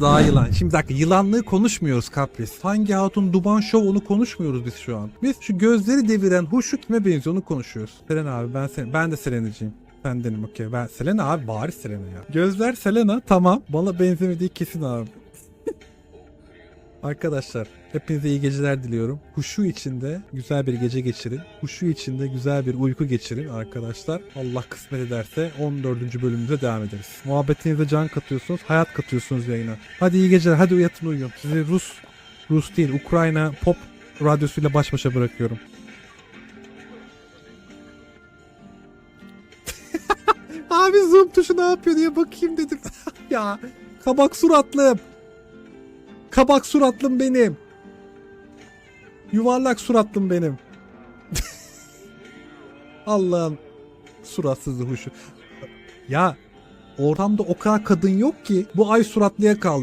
Daha yılan. Şimdi bir dakika yılanlığı konuşmuyoruz Kapris. Hangi hatun Duban Show onu konuşmuyoruz biz şu an. Biz şu gözleri deviren huşu kime benziyor onu konuşuyoruz. Selen abi ben sen, ben de Selena'cıyım. Sendenim okey. Ben Selena abi bari Selena ya. Gözler Selena tamam. Bana benzemediği kesin abi. Arkadaşlar hepinize iyi geceler diliyorum. Huşu içinde güzel bir gece geçirin. Huşu içinde güzel bir uyku geçirin arkadaşlar. Allah kısmet ederse 14. bölümümüze devam ederiz. Muhabbetinize can katıyorsunuz, hayat katıyorsunuz yayına. Hadi iyi geceler, hadi uyatın uyuyun. Sizi Rus, Rus değil Ukrayna pop radyosuyla baş başa bırakıyorum. Abi zoom tuşu ne yapıyor diye bakayım dedim. ya kabak suratlım. Kabak suratlım benim. Yuvarlak suratlım benim. Allah'ın suratsızı huşu. Ya ortamda o kadar kadın yok ki bu ay suratlıya kaldı.